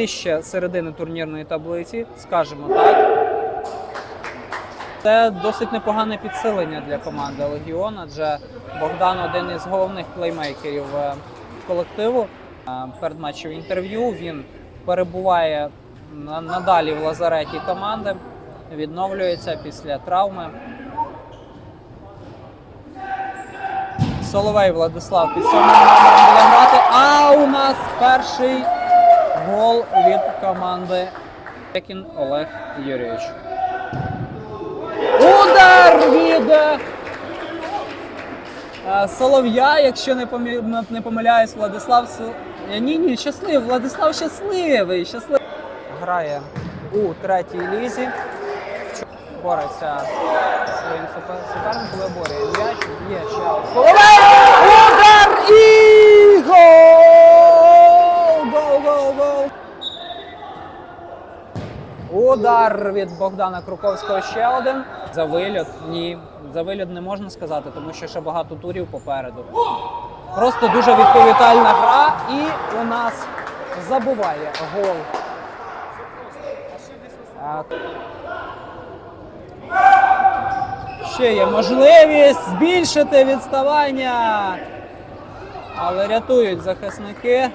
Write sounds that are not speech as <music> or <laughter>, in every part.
нижче середини турнірної таблиці, скажімо так. Це досить непогане підсилення для команди Легіон, адже Богдан один із головних плеймейкерів е, колективу. Е, Перед матчем інтерв'ю він перебуває надалі в лазареті команди, відновлюється після травми. Соловей Владислав під сьомим номером буде грати. А у нас перший гол від команди Пекін Олег Юрійович. Удар від е, е, Солов'я, якщо не, помиляюсь, Владислав Е, Ні, ні, щасливий. Владислав щасливий. щасливий. Грає у третій лізі. Бореться своїм супер- суперником, виборює м'яч, є ще. Удар і гол! Гол, гол, гол! Удар від Богдана Круковського ще один. За вильот ні. За вильот не можна сказати, тому що ще багато турів попереду. Просто дуже відповідальна гра, і у нас забуває гол. Ще є можливість збільшити відставання. Але рятують захисники.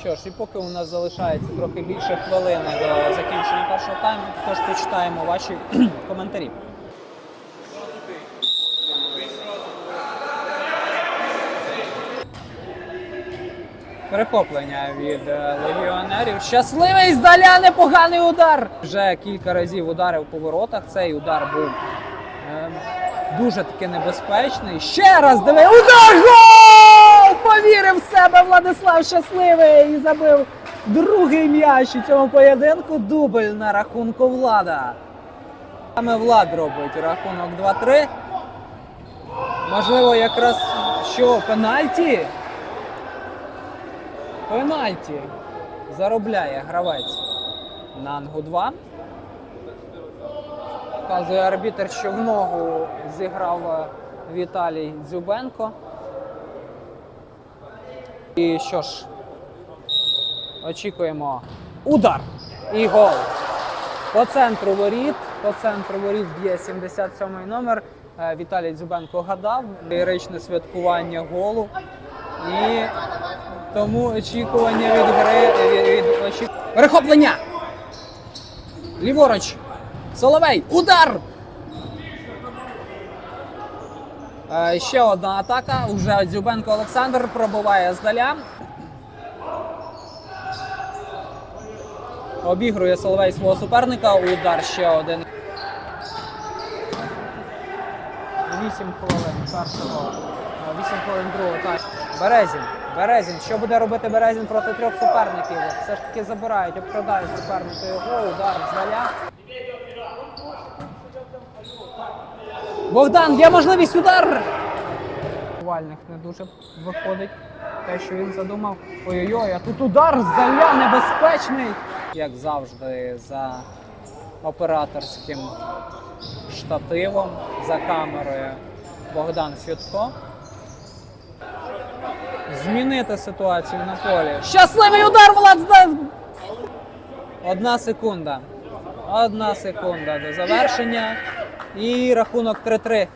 Що ж, і поки у нас залишається трохи більше хвилини до закінчення першого тайму, тож почитаємо ваші <clears throat> коментарі. Перехоплення від е, легіонерів. Щасливий здаля непоганий удар. Вже кілька разів ударив по воротах. Цей удар був е, дуже таки небезпечний. Ще раз диви. Удар! Гол! Повірив в себе Владислав Щасливий і забив другий м'яч у цьому поєдинку. Дубль на рахунку влада. Саме Влад робить рахунок 2-3. Можливо, якраз що пенальті. Пенальті заробляє гравець Нангу 2. Вказує арбітер, що в ногу зіграв Віталій Дзюбенко. І що ж, очікуємо удар і гол. По центру воріт, по центру воріт б'є 77-й номер. Е, Віталій Дзюбенко гадав. Ліричне святкування голу. І тому очікування від гри від, від очі- перехоплення. Ліворуч. Соловей. Удар. Е, ще одна атака. Уже Дзюбенко Олександр пробиває здаля. Обігрує Соловей свого суперника. Удар ще один. 8 хвилин першого, 8 хвилин другого тайму. Березін. Березін. Що буде робити Березін проти трьох суперників? Все ж таки забирають, обкрадають суперника його. Удар здаля. Богдан, є можливість удар! Вальник не дуже виходить. Те, що він задумав. Ой-ой-ой, а тут удар здаля небезпечний. Як завжди, за операторським штативом, за камерою Богдан Фютко. Змінити ситуацію на полі. Щасливий удар Влад здав! Одна секунда. Одна секунда до завершення. І рахунок 3-3